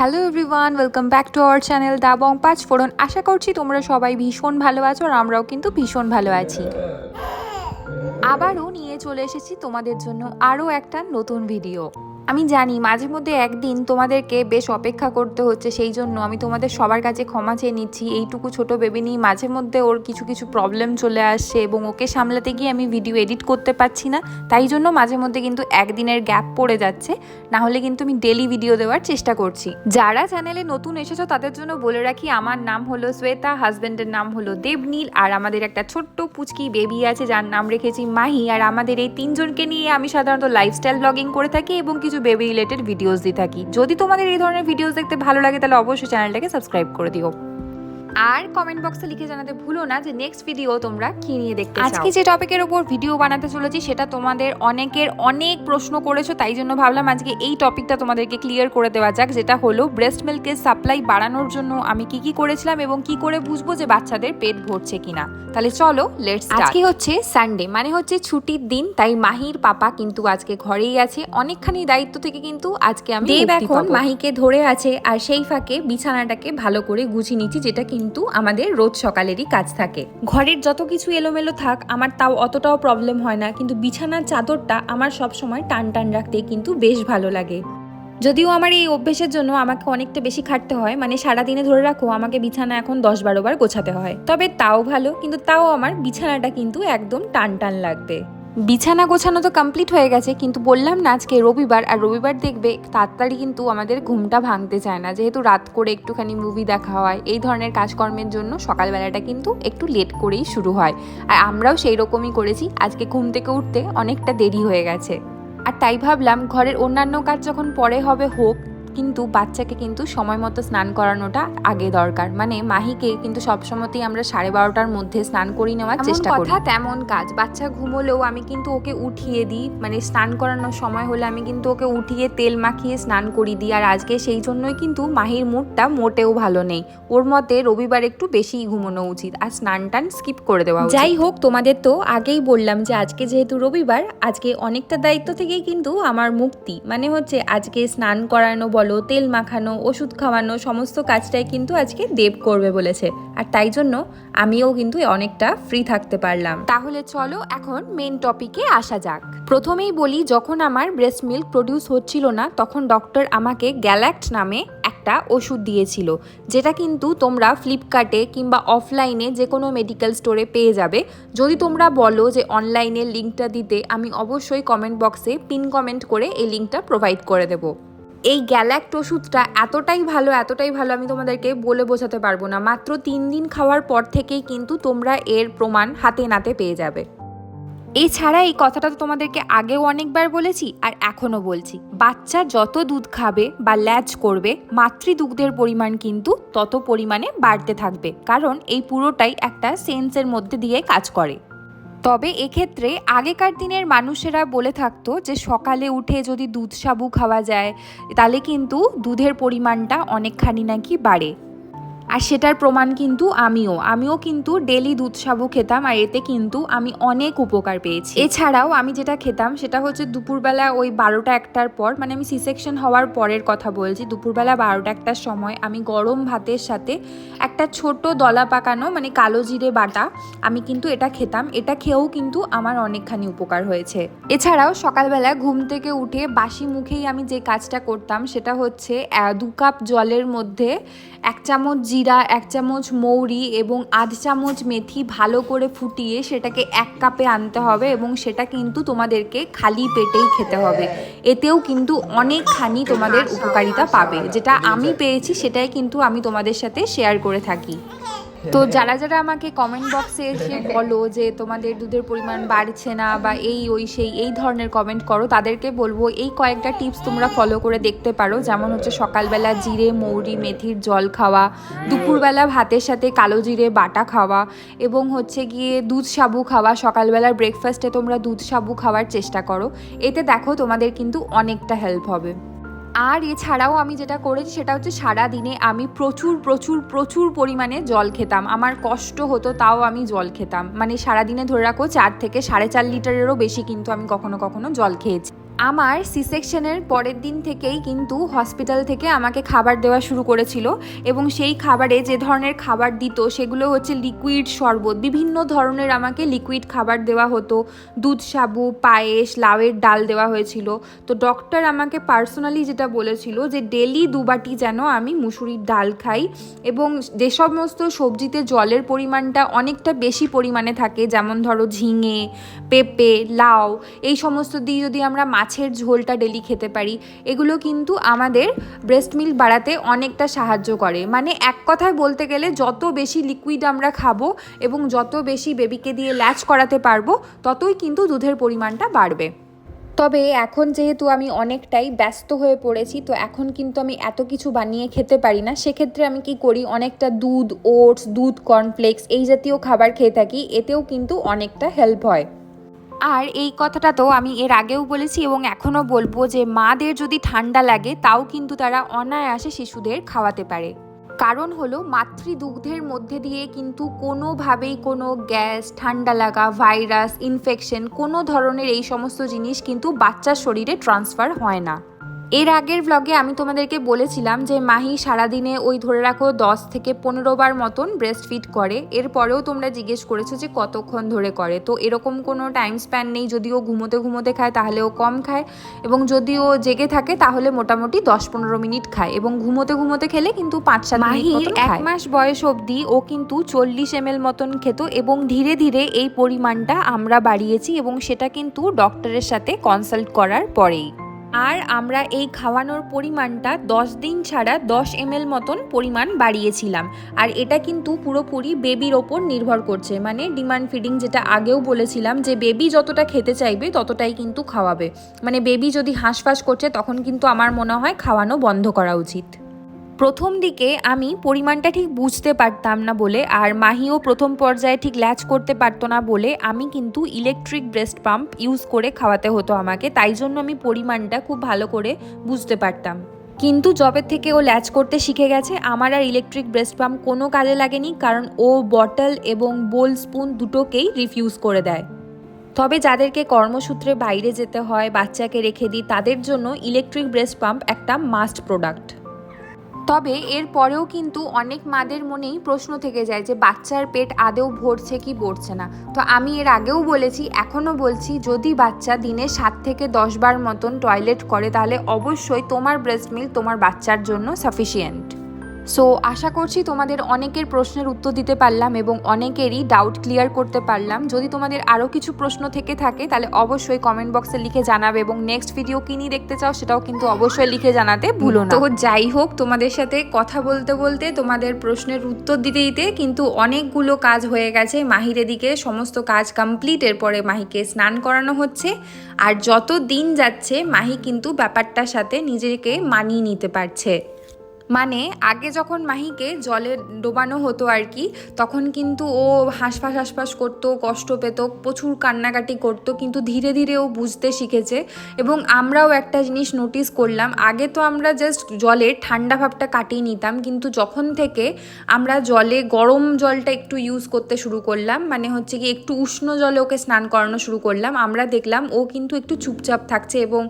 Hello everyone welcome back to our channel Dabang Panch Phoron আশা করছি তোমরা সবাই ভীষণ ভালো আছো আর আমরাও কিন্তু ভীষণ ভালো আছি আবারও নিয়ে চলে এসেছি তোমাদের জন্য আরও একটা নতুন ভিডিও আমি জানি মাঝে মধ্যে একদিন তোমাদেরকে বেশ অপেক্ষা করতে হচ্ছে, সেই জন্য আমি তোমাদের সবার কাছে ক্ষমা চেয়ে নিচ্ছি। এইটুকু ছোট বেবি নিয়ে মাঝে মধ্যে ওর কিছু কিছু প্রবলেম চলে আসছে এবং ওকে সামলাতে গিয়ে আমি ভিডিও এডিট করতে পারছি না। তাই জন্য মাঝে মধ্যে কিন্তু একদিনের গ্যাপ পড়ে যাচ্ছে। না হলে কিন্তু আমি ডেলি ভিডিও দেওয়ার চেষ্টা করছি। যারা চ্যানেলে নতুন এসেছ, তাদের জন্য বলে রাখি, আমার নাম হলো শ্বেতা হাজব্যান্ডের নাম হলো দেবনীল, আর আমাদের একটা ছোট্ট পুচকি বেবি আছে, যার নাম রেখেছি মাহি। আর আমাদের এই তিনজনকে নিয়ে আমি সাধারণত লাইফস্টাইল ব্লগিং করে থাকি এবং কিছু বেবি রিলেটেড ভিডিওস দিয়ে থাকি। যদি তোমাদের এই ধরনের ভিডিওস দেখতে ভালো লাগে, তাহলে অবশ্যই চ্যানেলটাকে সাবস্ক্রাইব করে দিও। আর কমেন্ট বক্সে লিখে জানাতে ভুলো না যে নেক্সট ভিডিও তোমরা কি নিয়ে দেখতে আজকে যে টপিকের উপর ভিডিও বানাতে চলেছি সেটা তোমাদের অনেকের অনেক প্রশ্ন করেছ তাই জন্য ভাবলাম আজকে এই টপিকটা তোমাদেরকে ক্লিয়ার করে দেওয়া যাক যেটা হলো ব্রেস্ট মিল্কের সাপ্লাই বাড়ানোর জন্য আমি কি কি করেছিলাম এবং কি করে বুঝব যে বাচ্চাদের পেট ভরছে কিনা। তাহলে চলো লেটস আজকে হচ্ছে সানডে মানে হচ্ছে ছুটির দিন তাই মাহির পাপা কিন্তু আজকে ঘরেই আছে। অনেকখানি দায়িত্ব থেকে কিন্তু আজকে আমি দেব এখন মাহিকে ধরে আছে আর সেই ফাঁকে বিছানাটাকে ভালো করে গুছিয়ে নিচ্ছি যেটা কিন্তু আমাদের রোজ সকালেরই কাজ থাকে। ঘরের যত কিছু এলোমেলো থাক, আমার তাও অতটাও প্রবলেম হয় না, কিন্তু বিছানার চাদরটা আমার সব সময় টান টান রাখতে কিন্তু বেশ ভালো লাগে। যদিও আমার এই অভ্যেসের জন্য আমাকে অনেকটা বেশি খাটতে হয় মানে সারাদিনে ধরে রাখো, আমাকে বিছানা এখন দশ বারো বার গোছাতে হয়। তবে তাও ভালো, কিন্তু তাও আমার বিছানাটা কিন্তু একদম টান টান লাগবে। বিছানা গোছানো তো কমপ্লিট হয়ে গেছে, কিন্তু বললাম না আজকে রবিবার, আর রবিবার দেখবে তাড়াতাড়ি কিন্তু আমাদের ঘুমটা ভাঙতে চায় না। যেহেতু রাত করে একটুখানি মুভি দেখা হয়, এই ধরনের কাজকর্মের জন্য সকালবেলাটা কিন্তু একটু লেট করেই শুরু হয়। আর আমরাও সেই রকমই করেছি, আজকে ঘুম থেকে উঠতে অনেকটা দেরি হয়ে গেছে। আর তাই ভাবলাম, ঘরের অন্যান্য কাজ যখন পরে হবে, হোক কিন্তু বাচ্চাকে কিন্তু সময় মতো স্নান করানোটা আগে দরকার। মানে মাহিকে কিন্তু সবসময়তেই আমরা সাড়ে বারোটার মধ্যে স্নান করিয়ে নেওয়ার চেষ্টা করি। কথা তেমন কাজ। বাচ্চা ঘুমোলেও আমি কিন্তু ওকে উঠিয়ে দিই। মানে স্নান করানোর সময় হলে আমি কিন্তু ওকে উঠিয়ে তেল মাখিয়ে স্নান করি দিই। আর আজকে সেই জন্যই কিন্তু মাহির মুডটা মোটেও ভালো নেই। ওর মতে রবিবার একটু বেশিই ঘুমানো উচিত আর স্নান টান স্কিপ করে দেওয়া যাই হোক তোমাদের তো আগেই বললাম যে আজকে যেহেতু রবিবার আজকে অনেকটা দায়িত্ব থেকেই কিন্তু আমার মুক্তি। মানে হচ্ছে আজকে স্নান করানো বলো, তেল মাখানো, ওষুধ খাওয়ানো, সমস্ত কাজটাই কিন্তু আজকে দেব করবে বলেছে। আর তাই জন্য আমিও কিন্তু অনেকটা ফ্রি থাকতে পারলাম। তাহলে চলো এখন মেন টপিকে আসা যাক। প্রথমেই বলি, যখন আমার ব্রেস্ট মিল্ক প্রডিউস হচ্ছিল না, তখন ডক্টর আমাকে গ্যালাক্ট নামে একটা ওষুধ দিয়েছিল, যেটা কিন্তু তোমরা ফ্লিপকার্টে কিংবা অফলাইনে যে কোনো মেডিকেল স্টোরে পেয়ে যাবে। যদি তোমরা বলো যে অনলাইনে লিঙ্কটা দিতে, আমি অবশ্যই কমেন্ট বক্সে পিন কমেন্ট করে এই লিঙ্কটা প্রোভাইড করে দেবো। এই গ্যালাক্ট ওষুধটা এতটাই ভালো এতটাই ভালো আমি তোমাদেরকে বলে বোঝাতে পারব না। মাত্র তিন দিন খাওয়ার পর থেকেই কিন্তু তোমরা এর প্রমাণ হাতে নাতে পেয়ে যাবে। এছাড়া এই কথাটা তো তোমাদেরকে আগেও অনেকবার বলেছি আর এখনও বলছি। বাচ্চা যত দুধ খাবে বা ল্যাচ করবে, মাতৃদুগ্ধের পরিমাণ কিন্তু তত পরিমাণে বাড়তে থাকবে। কারণ এই পুরোটাই একটা সেন্সের মধ্যে দিয়ে কাজ করে। তবে এক্ষেত্রে আগেকার দিনের মানুষেরা বলে থাকতো যে সকালে উঠে যদি দুধ সাবু খাওয়া যায়, তাহলে কিন্তু দুধের পরিমাণটা অনেকখানি নাকি বাড়ে। আর সেটার প্রমাণ কিন্তু আমিও। আমিও কিন্তু ডেলি দুধ সাবু খেতাম আর এতে কিন্তু আমি অনেক উপকার পেয়েছি। এছাড়াও আমি যেটা খেতাম সেটা হচ্ছে দুপুরবেলা ওই বারোটা একটার পর মানে আমি সি সেকশন হওয়ার পরের কথা বলছি, দুপুরবেলা বারোটা একটার সময় আমি গরম ভাতের সাথে একটা ছোট দলা পাকানো মানে কালো জিরে বাটা, আমি কিন্তু এটা খেতাম। এটা খেয়েও কিন্তু আমার অনেকখানি উপকার হয়েছে। এছাড়াও সকালবেলা ঘুম থেকে উঠে বাসি মুখেই আমি যে কাজটা করতাম সেটা হচ্ছে দু কাপ জলের মধ্যে এক চামচ জিরা, এক চামচ মৌরি এবং আধ চামচ মেথি ভালো করে ফুটিয়ে সেটাকে এক কাপে আনতে হবে এবং সেটা কিন্তু তোমাদেরকে খালি পেটেই খেতে হবে। এতেও কিন্তু অনেকখানি তোমাদের উপকারিতা পাবে। যেটা আমি পেয়েছি সেটাই কিন্তু আমি তোমাদের সাথে শেয়ার করে থাকি। তো যারা যারা আমাকে কমেন্ট বক্সে এসে বলো যে তোমাদের দুধের পরিমাণ বাড়ছে না বা এই, ওই, সেই, এই ধরনের কমেন্ট করো, তাদেরকে বলব এই কয়েকটা টিপস তোমরা ফলো করে দেখতে পারো। যেমন হচ্ছে সকালবেলা জিরে, মৌরি, মেথির জল খাওয়া, দুপুরবেলা ভাতের সাথে কালো জিরে বাটা খাওয়া এবং হচ্ছে গিয়ে দুধ সাবু খাওয়া। সকালবেলার ব্রেকফাস্টে তোমরা দুধ সাবু খাওয়ার চেষ্টা করো। এতে দেখো তোমাদের কিন্তু অনেকটা হেল্প হবে। আর এছাড়াও আমি যেটা করেছি সেটা হচ্ছে সারা দিনে আমি প্রচুর প্রচুর প্রচুর পরিমাণে জল খেতাম। আমার কষ্ট হতো, তাও আমি জল খেতাম। মানে সারাদিনে ধরে রাখো, চার থেকে সাড়ে চার লিটারেরও বেশি কিন্তু আমি কখনো কখনো জল খেয়েছি। আমার সি সেকশনের পরের দিন থেকেই কিন্তু হসপিটাল থেকে আমাকে খাবার দেওয়া শুরু করেছিল এবং সেই খাবারে যে ধরনের খাবার দিত, সেগুলো হচ্ছে লিকুইড শরবত। বিভিন্ন ধরনের আমাকে লিকুইড খাবার দেওয়া হতো। দুধ সাবু, পায়েস, লাউয়ের ডাল দেওয়া হয়েছিল। তো ডক্টর আমাকে পার্সোনালি যেটা বলেছিল যে ডেলি দুবাটি যেন আমি মুসুরির ডাল খাই এবং যে সমস্ত সবজিতে জলের পরিমাণটা অনেকটা বেশি পরিমাণে থাকে, যেমন ধরো ঝিঙে, পেঁপে, লাউ, এই সমস্ত দিয়ে যদি আমরা মাছের ঝোলটা ডেলি খেতে পারি। এগুলো কিন্তু আমাদের ব্রেস্ট মিল্ক বাড়াতে অনেকটা সাহায্য করে। মানে এক কথায় বলতে গেলে যত বেশি লিকুইড আমরা খাব এবং যত বেশি বেবিকে দিয়ে ল্যাচ করাতে পারব, ততই কিন্তু দুধের পরিমাণটা বাড়বে। তবে এখন যেহেতু আমি অনেকটাই ব্যস্ত হয়ে পড়েছি, তো এখন কিন্তু আমি এত কিছু বানিয়ে খেতে পারি না। সেক্ষেত্রে আমি কি করি, অনেকটা দুধ ওটস দুধ কর্নফ্লেক্স এই জাতীয় খাবার খেয়ে থাকি। এতেও কিন্তু অনেকটা হেল্প হয়। আর এই কথাটা তো আমি এর আগেও বলেছি এবং এখনও বলব যে মাদের যদি ঠান্ডা লাগে, তাও কিন্তু তারা অনায়াসে শিশুদের খাওয়াতে পারে। কারণ হলো মাতৃদুগ্ধের মধ্যে দিয়ে কিন্তু কোনোভাবেই কোনো গ্যাস, ঠান্ডা লাগা, ভাইরাস, ইনফেকশন, কোনো ধরনের এই সমস্ত জিনিস কিন্তু বাচ্চার শরীরে ট্রান্সফার হয় না। এর আগের ব্লগে আমি তোমাদেরকে বলেছিলাম যে মাহি সারাদিনে ওই ধরে রাখো দশ থেকে পনেরো বার মতন ব্রেস্ট ফিট করে। এরপরেও তোমরা জিজ্ঞেস করেছ যে কতক্ষণ ধরে করে। তো এরকম কোনো টাইম স্প্যান নেই যদিও ঘুমোতে ঘুমোতে খায় তাহলে ও কম খায়। এবং যদি ও জেগে থাকে তাহলে মোটামুটি দশ পনেরো মিনিট খায়। এবং ঘুমোতে ঘুমোতে খেলে কিন্তু পাঁচ সাত মাহির এক মাস বয়স অবধি ও কিন্তু চল্লিশ এম মতন খেত এবং ধীরে ধীরে এই পরিমাণটা আমরা বাড়িয়েছি এবং সেটা কিন্তু ডক্টরের সাথে কনসাল্ট করার পরেই। আর আমরা এই খাওয়ানোর পরিমাণটা দশ দিন ছাড়া দশ এম মতন পরিমাণ বাড়িয়েছিলাম। আর এটা কিন্তু পুরোপুরি বেবির ওপর নির্ভর করছে। মানে ডিমান্ড ফিডিং যেটা আগেও বলেছিলাম যে বেবি যতটা খেতে চাইবে ততটাই কিন্তু খাওয়াবে। মানে বেবি যদি হাঁসফাঁস করছে তখন কিন্তু আমার মনে হয় খাওয়ানো বন্ধ করা উচিত। প্রথম দিকে আমি পরিমাণটা ঠিক বুঝতে পারতাম না বলে আর মাহিও প্রথম পর্যায়ে ঠিক ল্যাচ করতে পারতো না বলে আমি কিন্তু ইলেকট্রিক ব্রেস্ট পাম্প ইউজ করে খাওয়াতে হতো আমাকে। তাই জন্য আমি পরিমাণটা খুব ভালো করে বুঝতে পারতাম। কিন্তু জবের থেকে ও ল্যাচ করতে শিখে গেছে। আমার আর ইলেকট্রিক ব্রেস্ট পাম্প কোনো কাজে লাগেনি কারণ ও বটল এবং বোল স্পুন দুটোকেই রিফিউজ করে দেয়। তবে যাদেরকে কর্মসূত্রে বাইরে যেতে হয়, বাচ্চাকে রেখে দিই, তাদের জন্য ইলেকট্রিক ব্রেস্ট পাম্প একটা মাস্ট প্রোডাক্ট তবে এর পরেও কিন্তু অনেক মাদের মনেই প্রশ্ন থেকে যায় যে বাচ্চার পেট আদেও ভরছে কি ভরছে না। তো আমি এর আগেও বলেছি, এখনও বলছি, যদি বাচ্চা দিনে সাত থেকে দশ বার মতন টয়লেট করে, তাহলে অবশ্যই তোমার ব্রেস্ট মিল্ক তোমার বাচ্চার জন্য সাফিসিয়েন্ট সো আশা করছি তোমাদের অনেকের প্রশ্নের উত্তর দিতে পারলাম এবং অনেকেরই ডাউট ক্লিয়ার করতে পারলাম। যদি তোমাদের আরও কিছু প্রশ্ন থেকে থাকে, তাহলে অবশ্যই কমেন্ট বক্সে লিখে জানাবে এবং নেক্সট ভিডিও কি নিয়ে দেখতে চাও সেটাও কিন্তু অবশ্যই লিখে জানাতে ভুলো না। তো যাই হোক, তোমাদের সাথে কথা বলতে বলতে তোমাদের প্রশ্নের উত্তর দিতে দিতে কিন্তু অনেকগুলো কাজ হয়ে গেছে। মাহির এদিকে সমস্ত কাজ কমপ্লিট এরপরে মাহিকে স্নান করানো হচ্ছে। আর যত দিন যাচ্ছে, মাহি কিন্তু ব্যাপারটার সাথে নিজেকে মানিয়ে নিতে পারছে। মানে আগে যখন মাহিকে জলে ডোবানো হতো আর কি, তখন কিন্তু ও হাঁসফাঁস হাঁসফাঁস করতো, কষ্ট পেত, প্রচুর কান্নাকাটি করতো, কিন্তু ধীরে ধীরে ও বুঝতে শিখেছে। এবং আমরাও একটা জিনিস নোটিস করলাম, আগে তো আমরা জাস্ট জলে ঠান্ডা ভাবটা কাটিয়ে নিতাম, কিন্তু যখন থেকে আমরা জলে গরম জলটা একটু ইউজ করতে শুরু করলাম মানে হচ্ছে কি একটু উষ্ণ জলে ওকে স্নান করানো শুরু করলাম, আমরা দেখলাম ও কিন্তু একটু চুপচাপ থাকছে এবং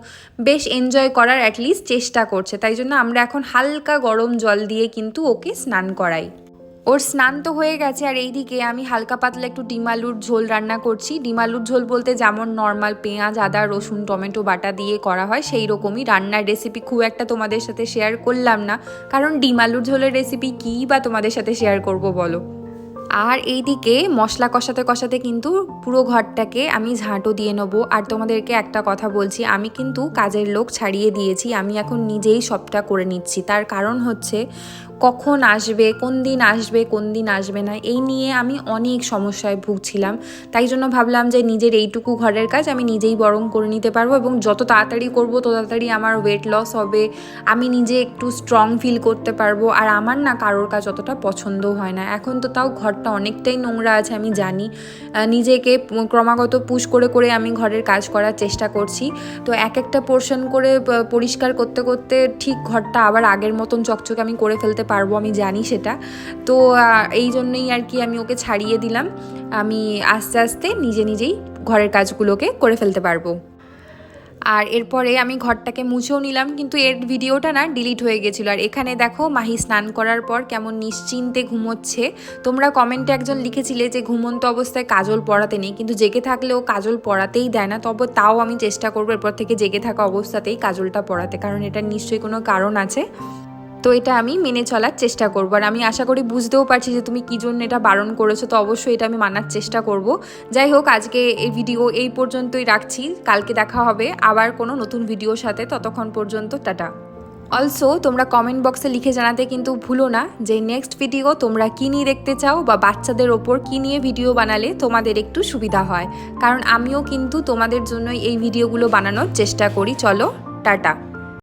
বেশ এনজয় করার অ্যাটলিস্ট চেষ্টা করছে। তাই জন্য আমরা এখন হালকা গরম জল দিয়ে কিন্তু ওকে স্নান করাই। ওর স্নান তো হয়ে গেছে, আর এইদিকে আমি হালকা পাতলা একটু ডিমালুর ঝোল রান্না করছি। ডিম আলুর ঝোল বলতে যেমন নর্মাল পেঁয়াজ, আদা, রসুন, টমেটো বাটা দিয়ে করা হয়, সেই রকমই রান্নার রেসিপি খুব একটা তোমাদের সাথে শেয়ার করলাম না। কারণ ডিম আলুর ঝোলের রেসিপি কী বা তোমাদের সাথে শেয়ার করব বলো? আর এইদিকে মশলা কষাতে কষাতে কিন্তু পুরো ঘরটাকে আমি ঝাঁটো দিয়ে নেব। আর তোমাদেরকে একটা কথা বলছি, আমি কিন্তু কাজের লোক ছাড়িয়ে দিয়েছি, আমি এখন নিজেই সবটা করে নিচ্ছি। তার কারণ হচ্ছে কখন আসবে, কোন দিন আসবে, কোন দিন আসবে না, এই নিয়ে আমি অনেক সমস্যায় ভুগছিলাম। তাই জন্য ভাবলাম যে নিজের এইটুকু ঘরের কাজ আমি নিজেই বরং করে নিতে পারব এবং যত তাড়াতাড়ি করব, তত তাড়াতাড়ি আমার ওয়েট লস হবে। আমি নিজে একটু স্ট্রং ফিল করতে পারব আর আমার না কারোর কাজ অতটা পছন্দ হয় না। এখন তো তাও ঘরটা অনেকটাই নোংরা আছে, আমি জানি। নিজেকে ক্রমাগত পুশ করে করে আমি ঘরের কাজ করার চেষ্টা করছি। তো এক একটা পোর্শন করে পরিষ্কার করতে করতে ঠিক ঘরটা আবার আগের মতন চকচকে আমি করে ফেলতে পারব আমি জানি সেটা। তো এই জন্যই আর কি আমি ওকে ছাড়িয়ে দিলাম। আমি আস্তে আস্তে নিজে নিজেই ঘরের কাজগুলোকে করে ফেলতে পারব। আর এরপরে আমি ঘরটাকে মুছেও নিলাম, কিন্তু এর ভিডিওটা না ডিলিট হয়ে গেছিল। আর এখানে দেখো, মাহি স্নান করার পর কেমন নিশ্চিন্তে ঘুমোচ্ছে। তোমরা কমেন্টে একজন লিখেছিলে যে, ঘুমন্ত অবস্থায় কাজল পড়াতে নেই। কিন্তু জেগে থাকলেও কাজল পড়াতেই দেয় না। তবে তাও আমি চেষ্টা করব, এরপর থেকে জেগে থাকা অবস্থাতেই কাজলটা পড়াতে। কারণ এটার নিশ্চয়ই কোনো কারণ আছে। তো এটা আমি মেনে চলার চেষ্টা করব। আর আমি আশা করি বুঝতেও পারছি যে তুমি কী জন্য এটা বারণ করেছ, তো অবশ্যই এটা আমি মানার চেষ্টা করব। যাই হোক, আজকে এই ভিডিও এই পর্যন্তই রাখছি। কালকে দেখা হবে আবার কোনো নতুন ভিডিওর সাথে। ততক্ষণ পর্যন্ত টাটা। অলসো তোমরা কমেন্ট বক্সে লিখে জানাতে কিন্তু ভুলো না যে নেক্সট ভিডিও তোমরা কী নিয়ে দেখতে চাও বা বাচ্চাদের ওপর কী নিয়ে ভিডিও বানালে তোমাদের একটু সুবিধা হয়। কারণ আমিও কিন্তু তোমাদের জন্যই এই ভিডিওগুলো বানানোর চেষ্টা করি। চলো, টাটা।